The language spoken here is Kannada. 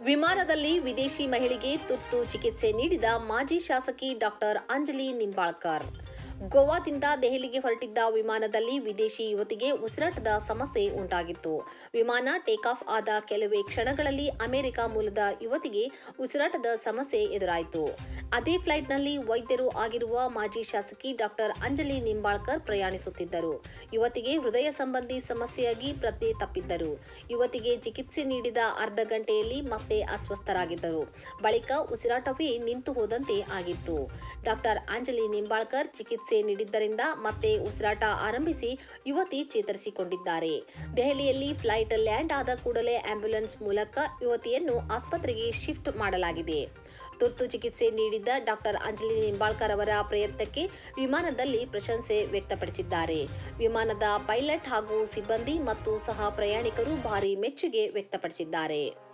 ವಿಮಾನದಲ್ಲಿ ವಿದೇಶಿ ಮಹಿಳೆಗೆ ತುರ್ತು ಚಿಕಿತ್ಸೆ ನೀಡಿದ ಮಾಜಿ ಶಾಸಕಿ ಡಾಕ್ಟರ್ ಅಂಜಲಿ ನಿಂಬಾಳ್ಕರ್. ಗೋವಾದಿಂದ ದೆಹಲಿಗೆ ಹೊರಟಿದ್ದ ವಿಮಾನದಲ್ಲಿ ವಿದೇಶಿ ಯುವತಿಗೆ ಉಸಿರಾಟದ ಸಮಸ್ಯೆ ಉಂಟಾಗಿತ್ತು. ವಿಮಾನ ಟೇಕ್ ಆಫ್ ಆದ ಕೆಲವೇ ಕ್ಷಣಗಳಲ್ಲಿ ಅಮೆರಿಕ ಮೂಲದ ಯುವತಿಗೆ ಉಸಿರಾಟದ ಸಮಸ್ಯೆ ಎದುರಾಯಿತು. ಅದೇ ಫ್ಲೈಟ್ನಲ್ಲಿ ವೈದ್ಯರು ಆಗಿರುವ ಮಾಜಿ ಶಾಸಕಿ ಡಾಕ್ಟರ್ ಅಂಜಲಿ ನಿಂಬಾಳ್ಕರ್ ಪ್ರಯಾಣಿಸುತ್ತಿದ್ದರು. ಯುವತಿಗೆ ಹೃದಯ ಸಂಬಂಧಿ ಸಮಸ್ಯೆಯಾಗಿ ಪ್ರಜ್ಞೆ ತಪ್ಪಿದ್ದರು. ಯುವತಿಗೆ ಚಿಕಿತ್ಸೆ ನೀಡಿದ ಅರ್ಧ ಗಂಟೆಯಲ್ಲಿ ಮತ್ತೆ ಅಸ್ವಸ್ಥರಾಗಿದ್ದರು. ಬಳಿಕ ಉಸಿರಾಟವೇ ನಿಂತು ಹೋದಂತೆ ಆಗಿತ್ತು. ಡಾಕ್ಟರ್ ಅಂಜಲಿ ನಿಂಬಾಳ್ಕರ್ ಚಿಕಿತ್ಸೆ ನೀಡಿದ್ದರಿಂದ ಮತ್ತೆ ಉಸಿರಾಟ ಆರಂಭಿಸಿ ಯುವತಿ ಚೇತರಿಸಿಕೊಂಡಿದ್ದಾರೆ. ದೆಹಲಿಯಲ್ಲಿ ಫ್ಲೈಟ್ ಲ್ಯಾಂಡ್ ಆದ ಕೂಡಲೇ ಆಂಬ್ಯುಲೆನ್ಸ್ ಮೂಲಕ ಯುವತಿಯನ್ನು ಆಸ್ಪತ್ರೆಗೆ ಶಿಫ್ಟ್ ಮಾಡಲಾಗಿದೆ. ತುರ್ತು ಚಿಕಿತ್ಸೆ ನೀಡಿದ್ದ ಡಾಕ್ಟರ್ ಅಂಜಲಿ ನಿಂಬಾಳ್ಕರ್ ಅವರ ಪ್ರಯತ್ನಕ್ಕೆ ವಿಮಾನದಲ್ಲಿ ಪ್ರಶಂಸೆ ವ್ಯಕ್ತಪಡಿಸಿದ್ದಾರೆ. ವಿಮಾನದ ಪೈಲಟ್ ಹಾಗೂ ಸಿಬ್ಬಂದಿ ಮತ್ತು ಸಹ ಪ್ರಯಾಣಿಕರು ಭಾರಿ ಮೆಚ್ಚುಗೆ ವ್ಯಕ್ತಪಡಿಸಿದ್ದಾರೆ.